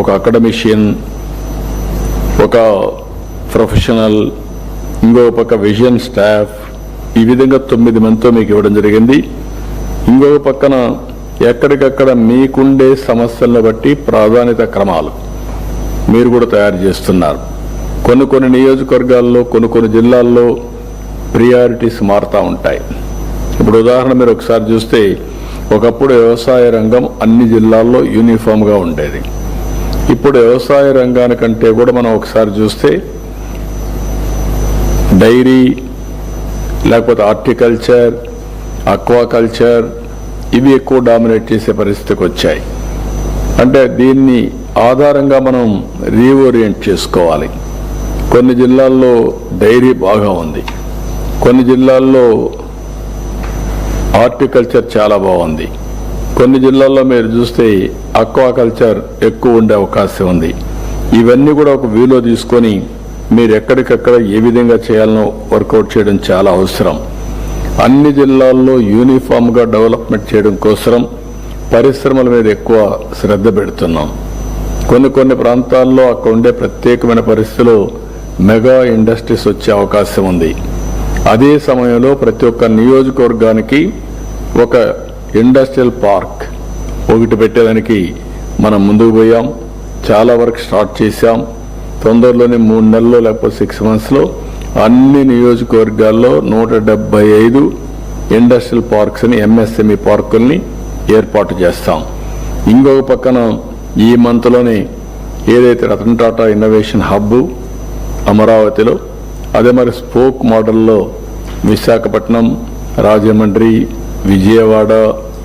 ఒక అకాడమిషియన్ ఒక ప్రొఫెషనల్ ఇంకో పక్క విజన్ స్టాఫ్ ఈ విధంగా తొమ్మిది మందితో మీకు ఇవ్వడం జరిగింది. ఇంకొక పక్కన ఎక్కడికక్కడ మీకుండే సమస్యలను బట్టి ప్రాధాన్యత క్రమాలు మీరు కూడా తయారు చేస్తున్నారు. కొన్ని కొన్ని నియోజకవర్గాల్లో కొన్ని కొన్ని జిల్లాల్లో ప్రియారిటీస్ మారుతూ ఉంటాయి. ఇప్పుడు ఉదాహరణ మీరు ఒకసారి చూస్తే ఒకప్పుడు వ్యవసాయ రంగం అన్ని జిల్లాల్లో యూనిఫామ్గా ఉండేది. ఇప్పుడు వ్యవసాయ రంగానికంటే కూడా మనం ఒకసారి చూస్తే డైరీ లేకపోతే హార్టికల్చర్ అక్వాకల్చర్ ఇవి ఎక్కువ డామినేట్ చేసే పరిస్థితికి వచ్చాయి. అంటే దీన్ని ఆధారంగా మనం రీఓరియంట్ చేసుకోవాలి. కొన్ని జిల్లాల్లో డైరీ బాగా ఉంది. కొన్ని జిల్లాల్లో హార్టికల్చర్ చాలా బాగుంది. కొన్ని జిల్లాల్లో మీరు చూస్తే అక్వాకల్చర్ ఎక్కువ ఉండే అవకాశం ఉంది. ఇవన్నీ కూడా ఒక వ్యూలో తీసుకొని మీరు ఎక్కడికక్కడ ఏ విధంగా చేయాలనో వర్కౌట్ చేయడం చాలా అవసరం. అన్ని జిల్లాల్లో యూనిఫామ్గా డెవలప్మెంట్ చేయడం కోసం పరిశ్రమల మీద ఎక్కువ శ్రద్ధ పెడుతున్నాం. కొన్ని కొన్ని ప్రాంతాల్లో అక్కడ ఉండే ప్రత్యేకమైన పరిస్థితులు మెగా ఇండస్ట్రీస్ వచ్చే అవకాశం ఉంది. అదే సమయంలో ప్రతి ఒక్క నియోజకవర్గానికి ఒక ఇండస్ట్రియల్ పార్క్. ఒకటి పెట్టేదానికి మనం ముందుకు పోయాం. చాలా వరకు స్టార్ట్ చేశాం. తొందరలోనే మూడు నెలల్లో లేకపోతే సిక్స్ మంత్స్లో అన్ని నియోజకవర్గాల్లో నూట డెబ్బై ఐదు ఇండస్ట్రియల్ పార్క్స్ని ఎంఎస్ఎంఈ పార్కుల్ని ఏర్పాటు చేస్తాం. ఇంకొక పక్కన ఈ మంత్లోనే ఏదైతే రతన్ టాటా ఇన్నోవేషన్ హబ్ అమరావతిలో అదే మరి స్పోక్ మోడల్లో విశాఖపట్నం రాజమండ్రి విజయవాడ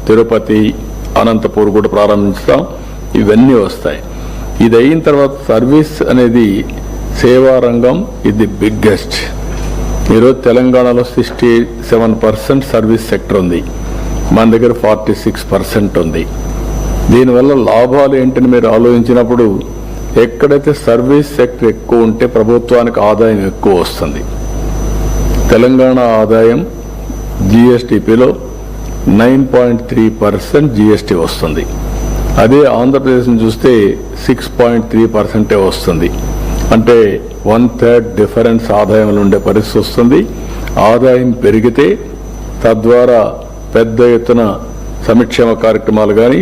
తిరుపతి అనంతపూర్ కూడా ప్రారంభించడం ఇవన్నీ వస్తాయి. ఇది అయిన తర్వాత సర్వీస్ అనేది సేవా రంగం ఇది బిగ్గెస్ట్ ఈరోజు తెలంగాణలో sixty seven percent service sector ఉంది. మన దగ్గర ఫార్టీ సిక్స్ పర్సెంట్ ఉంది. దీనివల్ల లాభాలు ఏంటని మీరు ఆలోచించినప్పుడు ఎక్కడైతే సర్వీస్ సెక్టర్ ఎక్కువ ఉంటే ప్రభుత్వానికి ఆదాయం ఎక్కువ వస్తుంది. తెలంగాణ ఆదాయం జిఎస్టిపిలో nine point three percent GST వస్తుంది. అదే ఆంధ్రప్రదేశ్ని చూస్తే సిక్స్ పాయింట్ త్రీ పర్సెంటే వస్తుంది. అంటే వన్ థర్డ్ డిఫరెన్స్ ఆదాయంలో ఉండే పరిస్థితి వస్తుంది. ఆదాయం పెరిగితే తద్వారా పెద్ద ఎత్తున సంక్షేమ కార్యక్రమాలు కానీ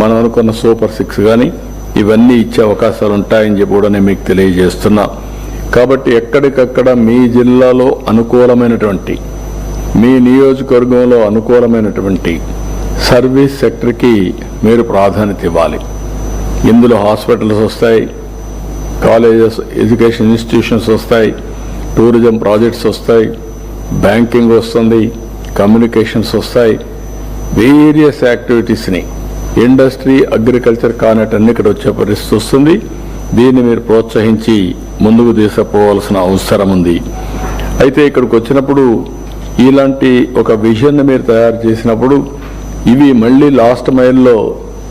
మనం అనుకున్న సూపర్ సిక్స్ కానీ ఇవన్నీ ఇచ్చే అవకాశాలు ఉంటాయని చెప్పి కూడా నేను మీకు తెలియజేస్తున్నా. కాబట్టి ఎక్కడికక్కడ మీ జిల్లాలో అనుకూలమైనటువంటి మీ నియోజకవర్గంలో అనుకూలమైనటువంటి సర్వీస్ సెక్టర్కి మీరు ప్రాధాన్యత ఇవ్వాలి. ఇందులో హాస్పిటల్స్ వస్తాయి కాలేజెస్ ఎడ్యుకేషన్ ఇన్స్టిట్యూషన్స్ వస్తాయి టూరిజం ప్రాజెక్ట్స్ వస్తాయి బ్యాంకింగ్ వస్తుంది కమ్యూనికేషన్స్ వస్తాయి. వేరియస్ యాక్టివిటీస్ని ఇండస్ట్రీ అగ్రికల్చర్ కానటన్ని ఇక్కడ వచ్చే పరిస్థితి వస్తుంది. దీన్ని మీరు ప్రోత్సహించి ముందుకు తీసుకుపోవాల్సిన అవసరం ఉంది. అయితే ఇక్కడికి వచ్చినప్పుడు ఇలాంటి ఒక విజన్ మీరు తయారు చేసినప్పుడు ఇవి మళ్ళీ లాస్ట్ మైల్లో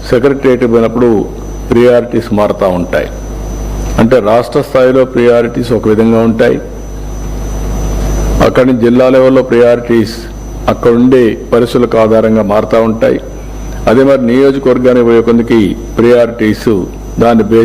సెక్రటరియట్ పోయినప్పుడు ప్రియారిటీస్ మారుతూ ఉంటాయి. అంటే రాష్ట్ర స్థాయిలో ప్రియారిటీస్ ఒక విధంగా ఉంటాయి. అక్కడి జిల్లా లెవెల్లో ప్రియారిటీస్ అక్కడ ఉండే పరిస్థితులకు ఆధారంగా మారుతూ ఉంటాయి. అదే మరి నియోజకవర్గానికి పోయే కొందికి ప్రియారిటీస్ దాన్ని బేస్